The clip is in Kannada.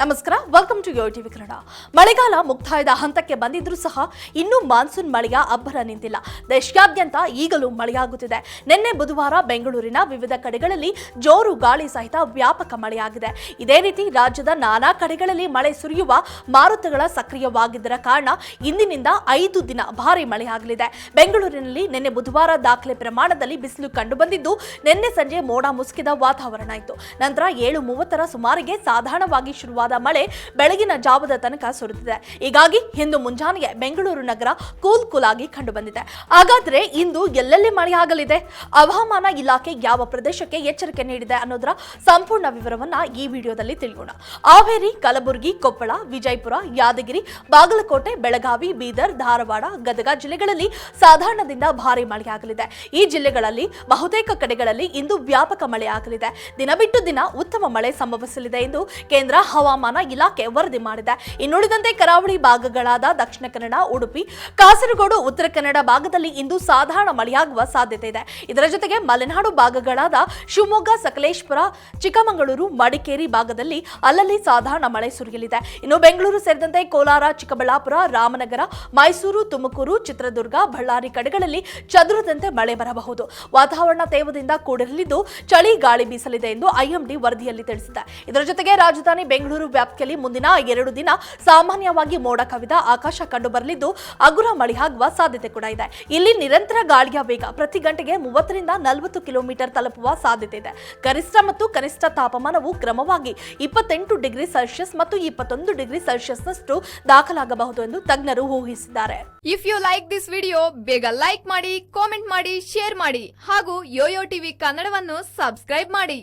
ನಮಸ್ಕಾರ welcome to yo TV Kannada. ಮಳೆಗಾಲ ಮುಕ್ತಾಯದ ಹಂತಕ್ಕೆ ಬಂದಿದ್ರೂ ಸಹ ಇನ್ನೂ ಮಾನ್ಸೂನ್ ಮಳೆಯ ಅಬ್ಬರ ನಿಂತಿಲ್ಲ. ದೇಶಾದ್ಯಂತ ಈಗಲೂ ಮಳೆಯಾಗುತ್ತಿದೆ. ನಿನ್ನೆ ಬುಧವಾರ ಬೆಂಗಳೂರಿನ ವಿವಿಧ ಕಡೆಗಳಲ್ಲಿ ಜೋರು ಗಾಳಿ ಸಹಿತ ವ್ಯಾಪಕ ಮಳೆಯಾಗಿದೆ. ಇದೇ ರೀತಿ ರಾಜ್ಯದ ನಾನಾ ಕಡೆಗಳಲ್ಲಿ ಮಳೆ ಸುರಿಯುವ ಮಾರುತಗಳ ಸಕ್ರಿಯವಾಗಿದ್ದರ ಕಾರಣ ಇಂದಿನಿಂದ ಐದು ದಿನ ಭಾರಿ ಮಳೆಯಾಗಲಿದೆ. ಬೆಂಗಳೂರಿನಲ್ಲಿ ನಿನ್ನೆ ಬುಧವಾರ ದಾಖಲೆ ಪ್ರಮಾಣದಲ್ಲಿ ಬಿಸಿಲು ಕಂಡುಬಂದಿದ್ದು, ನಿನ್ನೆ ಸಂಜೆ ಮೋಡ ಮುಸುಕಿದ ವಾತಾವರಣ ಇತ್ತು. ನಂತರ ಏಳು ಮೂವತ್ತರ ಸುಮಾರಿಗೆ ಸಾಧಾರಣವಾಗಿ ಶುರುವಾದ ಮಳೆ ಬೆಳಗಿನ ಜಾವದ ತನಕ ಸುರಿದಿದೆ. ಹೀಗಾಗಿ ಇಂದು ಮುಂಜಾನೆಗೆ ಬೆಂಗಳೂರು ನಗರ ಕೂಲ್ ಕೂಲ್ ಆಗಿ ಕಂಡುಬಂದಿದೆ. ಹಾಗಾದ್ರೆ ಇಂದು ಎಲ್ಲೆಲ್ಲಿ ಮಳೆಯಾಗಲಿದೆ ಹವಾಮಾನ ಇಲಾಖೆ ಯಾವ ಪ್ರದೇಶಕ್ಕೆ ಎಚ್ಚರಿಕೆ ನೀಡಿದೆ ಅನ್ನೋದರ ಸಂಪೂರ್ಣ ವಿವರವನ್ನ ಈ ವಿಡಿಯೋದಲ್ಲಿ ತಿಳಿಯೋಣ ಹಾವೇರಿ, ಕಲಬುರಗಿ, ಕೊಪ್ಪಳ, ವಿಜಯಪುರ, ಯಾದಗಿರಿ, ಬಾಗಲಕೋಟೆ, ಬೆಳಗಾವಿ, ಬೀದರ್, ಧಾರವಾಡ, ಗದಗ ಜಿಲ್ಲೆಗಳಲ್ಲಿ ಸಾಧಾರಣದಿಂದ ಭಾರಿ ಮಳೆಯಾಗಲಿದೆ ಈ ಜಿಲ್ಲೆಗಳಲ್ಲಿ ಬಹುತೇಕ ಕಡೆಗಳಲ್ಲಿ ಇಂದು ವ್ಯಾಪಕ ಮಳೆಯಾಗಲಿದೆ ದಿನ ಬಿಟ್ಟು ದಿನ ಉತ್ತಮ ಮಳೆ ಸಂಭವಿಸಲಿದೆ ಎಂದು ಕೇಂದ್ರ ಹವಾಮಾನ ಇಲಾಖೆ ವರದಿ ಮಾಡಿದೆ. ಇನ್ನುಳಿದಂತೆ ಕರಾವಳಿ ಭಾಗಗಳಾದ ದಕ್ಷಿಣ ಕನ್ನಡ, ಉಡುಪಿ, ಕಾಸರಗೋಡು, ಉತ್ತರ ಕನ್ನಡ ಭಾಗದಲ್ಲಿ ಇಂದು ಸಾಧಾರಣ ಮಳೆಯಾಗುವ ಸಾಧ್ಯತೆ ಇದೆ. ಇದರ ಜೊತೆಗೆ ಮಲೆನಾಡು ಭಾಗಗಳಾದ ಶಿವಮೊಗ್ಗ, ಸಕಲೇಶ್ಪುರ, ಚಿಕ್ಕಮಗಳೂರು, ಮಡಿಕೇರಿ ಭಾಗದಲ್ಲಿ ಅಲ್ಲಲ್ಲಿ ಸಾಧಾರಣ ಮಳೆ ಸುರಿಯಲಿದೆ. ಇನ್ನು ಬೆಂಗಳೂರು ಸೇರಿದಂತೆ ಕೋಲಾರ, ಚಿಕ್ಕಬಳ್ಳಾಪುರ, ರಾಮನಗರ, ಮೈಸೂರು, ತುಮಕೂರು, ಚಿತ್ರದುರ್ಗ, ಬಳ್ಳಾರಿ ಕಡೆಗಳಲ್ಲಿ ಚದುರದಂತೆ ಮಳೆ ಬರಬಹುದು. ವಾತಾವರಣ ತೇವದಿಂದ ಕೂಡಿರಲಿದ್ದು ಚಳಿ ಗಾಳಿ ಬೀಸಲಿದೆ ಎಂದು ಐಎಂಡಿ ವರದಿಯಲ್ಲಿ ತಿಳಿಸಿದೆ. ಇದರ ಜೊತೆಗೆ ರಾಜಧಾನಿ ಬೆಂಗಳೂರು ವ್ಯಾಪ್ತಿಯಲ್ಲಿ ಮುಂದಿನ ಎರಡು ದಿನ ಸಾಮಾನ್ಯವಾಗಿ ಮೋಡ ಕವಿದ ಆಕಾಶ ಕಂಡುಬರಲಿದ್ದು ಅಗುರ ಮಳೆಯಾಗುವ ಸಾಧ್ಯತೆ ಕೂಡ ಇದೆ. ಇಲ್ಲಿ ನಿರಂತರ ಗಾಳಿಯ ವೇಗ ಪ್ರತಿ ಗಂಟೆಗೆ ಮೂವತ್ತರಿಂದ ನಲವತ್ತು ಕಿಲೋಮೀಟರ್ ತಲುಪುವ ಸಾಧ್ಯತೆ ಇದೆ. ಗರಿಷ್ಠ ಮತ್ತು ಕನಿಷ್ಠ ತಾಪಮಾನವು ಕ್ರಮವಾಗಿ ಇಪ್ಪತ್ತೆಂಟು ಡಿಗ್ರಿ ಸೆಲ್ಸಿಯಸ್ ಮತ್ತು ಇಪ್ಪತ್ತೊಂದು ಡಿಗ್ರಿ ಸೆಲ್ಸಿಯಸ್ನಷ್ಟು ದಾಖಲಾಗಬಹುದು ಎಂದು ತಜ್ಞರು ಊಹಿಸಿದ್ದಾರೆ. If you like this video ಬೇಗ ಲೈಕ್ ಮಾಡಿ ಕಾಮೆಂಟ್ ಮಾಡಿ ಶೇರ್ ಮಾಡಿ ಹಾಗೂ ಯೋಯೋ ಟಿವಿ ಕನ್ನಡವನ್ನು ಸಬ್ಸ್ಕ್ರೈಬ್ ಮಾಡಿ.